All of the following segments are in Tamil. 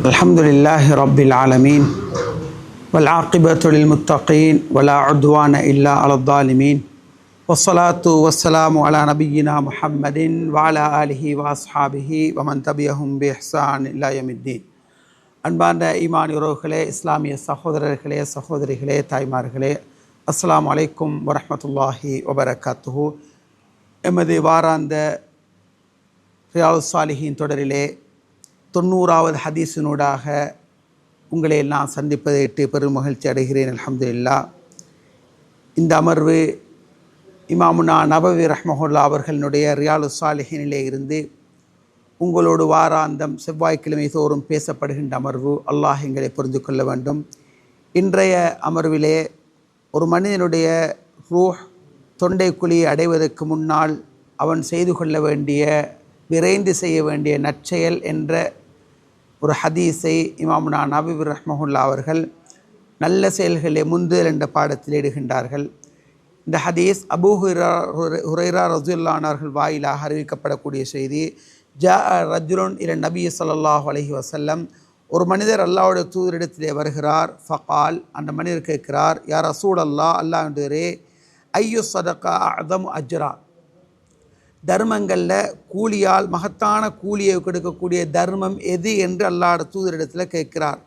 الحمد لله رب العالمين والعاقبة للمتقين ولا عدوان إلا على الظالمين والصلاة والسلام على نبينا محمد وعلى آله وأصحابه ومن تبعهم بإحسان إلى يوم الدين அன்பார்ந்த ஈமான் உறவுகளே இஸ்லாமிய சகோதரர்களே சகோதரிகளே தாய்மார்களே அஸ்ஸலாமு அலைக்கும் வரஹ்மத்துல்லாஹி வபரகாத்துஹு எமது வாராந்த ரியாவு சாலிஹின் தொடரிலே தொண்ணூறாவது ஹதீஸினூடாக உங்களை எல்லாம் சந்திப்பதை இட்டு பெரும் மகிழ்ச்சி அடைகிறேன் அல்ஹம்துலில்லா. இந்த அமர்வு இமாமுனா நபவி ரஹ்மஹுல்லா அவர்களுடைய ரியாலு சாலிஹினிலே இருந்து உங்களோடு வாராந்தம் செவ்வாய்க்கிழமை தோறும் பேசப்படுகின்ற அமர்வு அல்லாஹ் எங்களை புரிந்து கொள்ள வேண்டும். இன்றைய அமர்விலே ஒரு மனிதனுடைய ரூஹ் தொண்டைக்குழியை அடைவதற்கு முன்னால் அவன் செய்து கொள்ள வேண்டிய விரைந்து செய்ய வேண்டிய நற்செயல் என்ற ஒரு ஹதீஸை இமாமுனா நபிபுர் ரஹ்மஹுல்லா அவர்கள் நல்ல செயல்களை முந்துதல் என்ற பாடத்தில் இடுகின்றார்கள். இந்த ஹதீஸ் அபூ ஹுரா ஹுரைரா ரஜுல்லானார்கள் வாயிலாக அறிவிக்கப்படக்கூடிய செய்தி ஜா ரஜுலுன் இல நபி ஸல்லல்லாஹு அலஹி வசல்லம் ஒரு மனிதர் அல்லாஹ்வுடைய தூதரிடத்திலே வருகிறார் ஃபகால் அந்த மனிதர் கேட்கிறார் யார் ரசூல் அல்லாஹ் அல்லாஹ் என்றே ஐயு சதக்கா அதம் அஜ்ரா? தர்மங்களில் கூலியால் மகத்தான கூலியை கொடுக்கக்கூடிய தர்மம் எது என்று அல்லாட தூதரிடத்தில் கேட்கிறார்.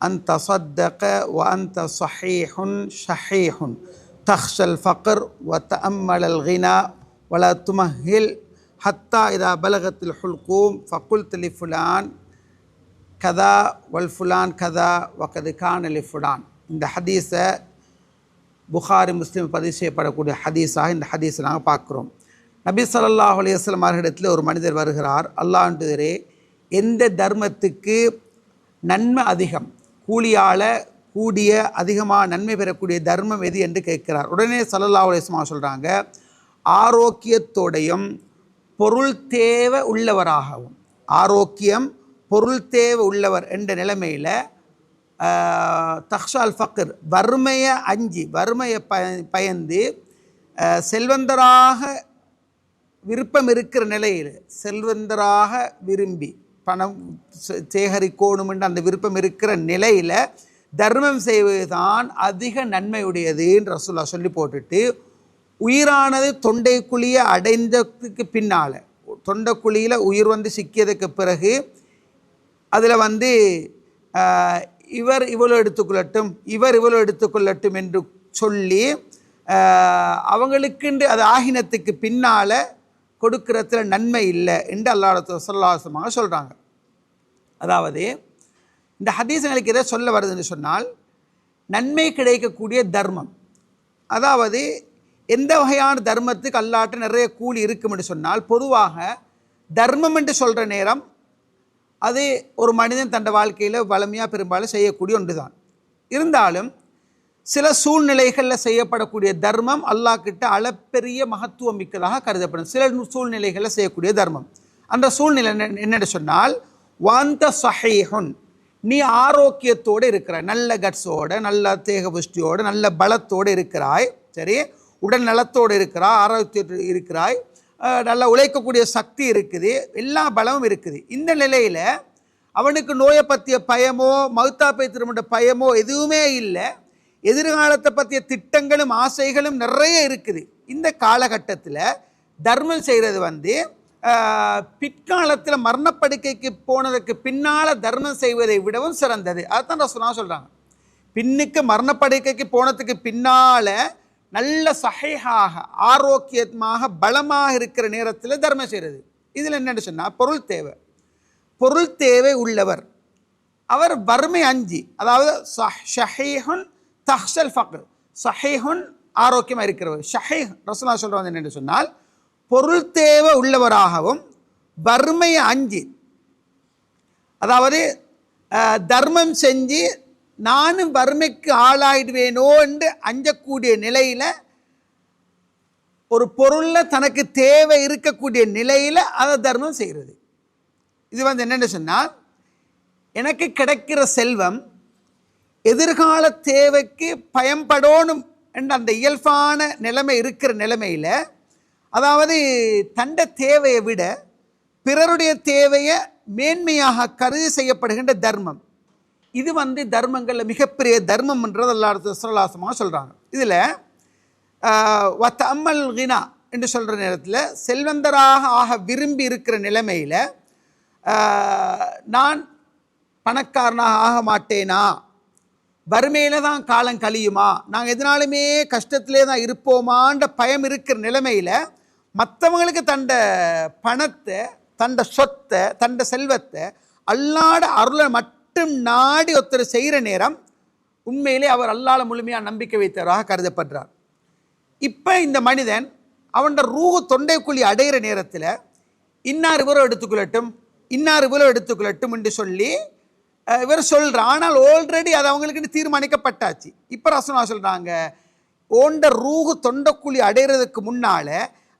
அந்த சத்தக வ அந்த சஹேஹுன் ஷஹேஹுன். தஹ்ஷல் ஃபக்கர் வ தஅம்மலல் ஹினா வல துமஹில் ஹத்தா இதா பலகத்தில் ஹுல்கூம் ஃபக்குல் தலி ஃபுலான் கதா வல் ஃபுலான் கதா வக்கது கான் அலி ஃபுலான் இந்த ஹதீஸை புகாரி முஸ்லீம் பதிவு செய்யப்படக்கூடிய ஹதீஸாக இந்த ஹதீஸை நாங்கள் பார்க்குறோம். நபி ஸல்லல்லாஹு அலையம் அவர்களிடத்தில் ஒரு மனிதர் வருகிறார். அல்லாண்டுதரே எந்த தர்மத்துக்கு நன்மை அதிகம் கூலியால் கூடிய அதிகமாக நன்மை பெறக்கூடிய தர்மம் எது என்று கேட்கிறார். உடனே சல்லல்லா அலைஹி சொல்கிறாங்க ஆரோக்கியத்தோடையும் பொருள் தேவை உள்ளவராகவும் ஆரோக்கியம் பொருள் தேவை உள்ளவர் என்ற நிலைமையில் தக்ஷால் ஃபக்கர் வறுமையை அஞ்சி வறுமையை பய பயந்து செல்வந்தராக விருப்பம் இருக்கிற நிலையில் செல்வந்தராக விரும்பி பணம் சேகரிக்கணும் என்ற அந்த விருப்பம் இருக்கிற நிலையில் தர்மம் செய்வது தான் அதிக நன்மையுடையதுன்னு ரசுல்லா சொல்லி போட்டுட்டு உயிரானது தொண்டைக்குழியை அடைந்ததுக்கு பின்னால் தொண்டைக்குழியில் உயிர் வந்து சிக்கியதுக்கு பிறகு அதில் வந்து இவர் இவ்வளோ எடுத்துக்கொள்ளட்டும் இவர் இவ்வளோ எடுத்துக்கொள்ளட்டும் என்று சொல்லி அவங்களுக்குண்டு அது ஆகினத்துக்கு பின்னால் கொடுக்கறதுல நன்மை இல்லை என்று அல்லாஹ் சொல்லாசமாக சொல்கிறாங்க அதாவது இந்த ஹதீசங்களுக்கு எதை சொல்ல வருதுன்னு சொன்னால் நன்மை கிடைக்கக்கூடிய தர்மம். அதாவது எந்த வகையான தர்மத்துக்கு அல்லாட்ட நிறைய கூலி இருக்கும் என்று சொன்னால் பொதுவாக தர்மம் என்று சொல்கிற நேரம் அது ஒரு மனிதன் தன் வாழ்க்கையில் வளமையாக பெரும்பாலும் செய்யக்கூடிய ஒன்று தான் இருந்தாலும் சில சூழ்நிலைகளில் செய்யப்படக்கூடிய தர்மம் அல்லாஹ் கிட்ட அளப்பெரிய மகத்துவம் மிக்கதாக கருதப்படும். சில சூழ்நிலைகளில் செய்யக்கூடிய தர்மம். அந்த சூழ்நிலை என்னென்னு சொன்னால் வாந்த சஹேஹுன். நீ ஆரோக்கியத்தோடு இருக்கிறாய். நல்ல கட்ஸோட நல்ல தேக புஷ்டியோடு நல்ல பலத்தோடு இருக்கிறாய். சரி? உடல் நலத்தோடு இருக்கிறாய் ஆரோக்கியத்தோடு இருக்கிறாய். நல்லா உழைக்கக்கூடிய சக்தி இருக்குது. எல்லா பலமும் இருக்குது. இந்த நிலையில் அவனுக்கு நோயை பற்றிய பயமோ மௌத்தாப்பை பைத்திரமுடைய பயமோ எதுவுமே இல்லை. எதிர்காலத்தை பற்றிய திட்டங்களும் ஆசைகளும் நிறைய இருக்குது. இந்த காலகட்டத்தில் தர்மம் செய்கிறது வந்து பிற்காலத்தில் மரணப்படுக்கைக்கு போனதுக்கு பின்னால் தர்மம் செய்வதை விடவும் சிறந்தது. அதுதான் ரசனா சொல்கிறாங்க பின்னுக்கு மரணப்படுக்கைக்கு போனதுக்கு பின்னால் நல்ல சகையாக ஆரோக்கியமாக பலமாக இருக்கிற நேரத்தில் தர்மம் செய்கிறது இதில் என்னென்னு சொன்னால் பொருள் தேவை. பொருள் தேவை உள்ளவர். அவர் வறுமை அஞ்சு அதாவது ஷஹீஹுன் தஹ்சல் ஃபக்ர். சஹேஹுன் ஆரோக்கியமாக இருக்கிறவர். ஷஹேஹ் ரசூலா சொல்கிறது என்னென்னு சொன்னால் பொருள் தேவை உள்ளவராகவும் வறுமையை அஞ்சு அதாவது தர்மம் செஞ்சு நானும் வறுமைக்கு ஆளாயிடுவேனோ என்று அஞ்சக்கூடிய நிலையில் ஒரு பொருளில் தனக்கு தேவை இருக்கக்கூடிய நிலையில் அதை தர்மம் செய்கிறது. இது வந்து என்னென்னு சொன்னால் எனக்கு கிடைக்கிற செல்வம் எதிர்கால தேவைக்கு பயன்படணும் என்ற அந்த இயல்பான நிலைமை இருக்கிற நிலைமையில் அதாவது தண்ட தேவையை விட பிறருடைய தேவையை மேன்மையாக கருதி செய்யப்படுகின்ற தர்மம். இது வந்து தர்மங்களில் மிகப்பெரிய தர்மம்ன்றது எல்லா சுரலாசமாக சொல்கிறாங்க இதில் வத்த அம்மல் கினா என்று சொல்கிற நேரத்தில் செல்வந்தராக ஆக விரும்பி இருக்கிற நிலைமையில் நான் பணக்காரனாக ஆக மாட்டேனா? வறுமையில தான் காலம் கழியுமா? நாங்கள் எதனாலுமே கஷ்டத்திலே தான் இருப்போமான்ற பயம் இருக்கிற நிலைமையில் மற்றவங்களுக்கு தண்ட பணத்தை தண்ட சொத்தை தண்ட செல்வத்தை அல்லாட அருளை மட்டும் நாடி ஒருத்தர் செய்கிற நேரம் உண்மையிலே அவர் அல்லால முழுமையாக நம்பிக்கை வைத்தவராக கருதப்படுறார். இப்போ இந்த மனிதன் அவன் ரூஹு தொண்டைக்குழி அடைகிற நேரத்தில் இன்னார் இவரோ எடுத்துக்கொள்ளட்டும் இன்னார் இவரோ எடுத்துக்கொள்ளட்டும் என்று சொல்லி இவர் சொல்கிறார் ஆனால் ஆல்ரெடி அது அவங்களுக்குன்னு தீர்மானிக்கப்பட்டாச்சு. இப்போ ரசனா சொல்கிறாங்க ஓண்ட ரூகு தொண்டைக்குழி அடையிறதுக்கு முன்னால்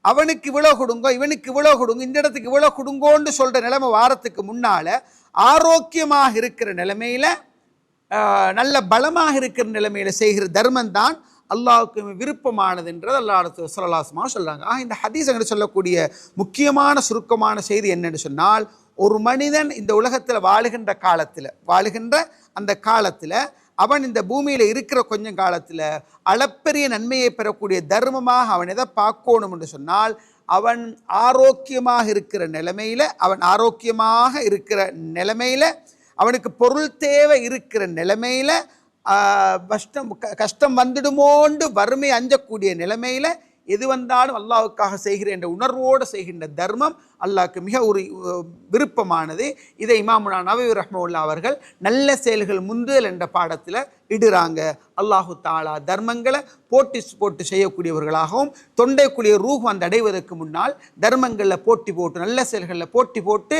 அவனுக்கு இவ்வளோ கொடுங்க இவனுக்கு இவ்வளோ கொடுங்க இந்த இடத்துக்கு இவ்வளோ கொடுங்கோன்னு சொல்கிற நிலைமை வாரத்துக்கு முன்னால் ஆரோக்கியமாக இருக்கிற நிலைமையில் நல்ல பலமாக இருக்கிற நிலைமையில் செய்கிற தர்மம் தான் அல்லாஹ்வுக்கு விருப்பமானதுன்றது அல்லாஹ் சொல்லலாசமாக சொல்கிறாங்க ஆக இந்த ஹதீஸ் சொல்லக்கூடிய முக்கியமான சுருக்கமான செய்தி என்னென்னு சொன்னால் ஒரு மனிதன் இந்த உலகத்தில் வாழுகின்ற காலத்தில் வாழுகின்ற அந்த காலத்தில் அவன் இந்த பூமியில் இருக்கிற கொஞ்சம் காலத்தில் அளப்பெரிய நன்மையை பெறக்கூடிய தர்மமாக அவன் எதை பார்க்கணும் என்று சொன்னால் அவன் ஆரோக்கியமாக இருக்கிற நிலைமையில் அவன் ஆரோக்கியமாக இருக்கிற நிலைமையில் அவனுக்கு பொருள் தேவை இருக்கிற நிலைமையில் கஷ்டம் க- கஷ்டம் வந்துடுமோண்டு வறுமை அஞ்சக்கூடிய நிலைமையில் எது வந்தாலும் அல்லாவுக்காக செய்கிறேன் என்ற உணர்வோடு செய்கின்ற தர்மம் அல்லாஹ்க்கு மிக ஒரு விருப்பமானது. இதை இமாமுனா நபி ரஹ்மவுல்லா அவர்கள் நல்ல செயல்கள் முந்துதல் என்ற பாடத்தில் இடுறாங்க. அல்லாஹு தாலா தர்மங்களை போட்டி போட்டு செய்யக்கூடியவர்களாகவும் தொண்டைக்குடிய ரூஹ் அந்த அடைவதற்கு முன்னால் தர்மங்களில் போட்டி போட்டு நல்ல செயல்களில் போட்டி போட்டு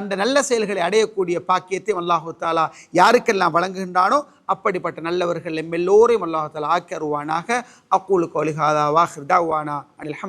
அந்த நல்ல செயல்களை அடையக்கூடிய பாக்கியத்தை அல்லாஹு தாலா யாருக்கெல்லாம் வழங்குகின்றானோ அப்படிப்பட்ட நல்லவர்கள் எம் எல்லோரையும் அல்லாஹு தாலா ஆக்கி அருவானாக அக்கூலுக்கு கோலிஹாதா வாஹிர் அனில்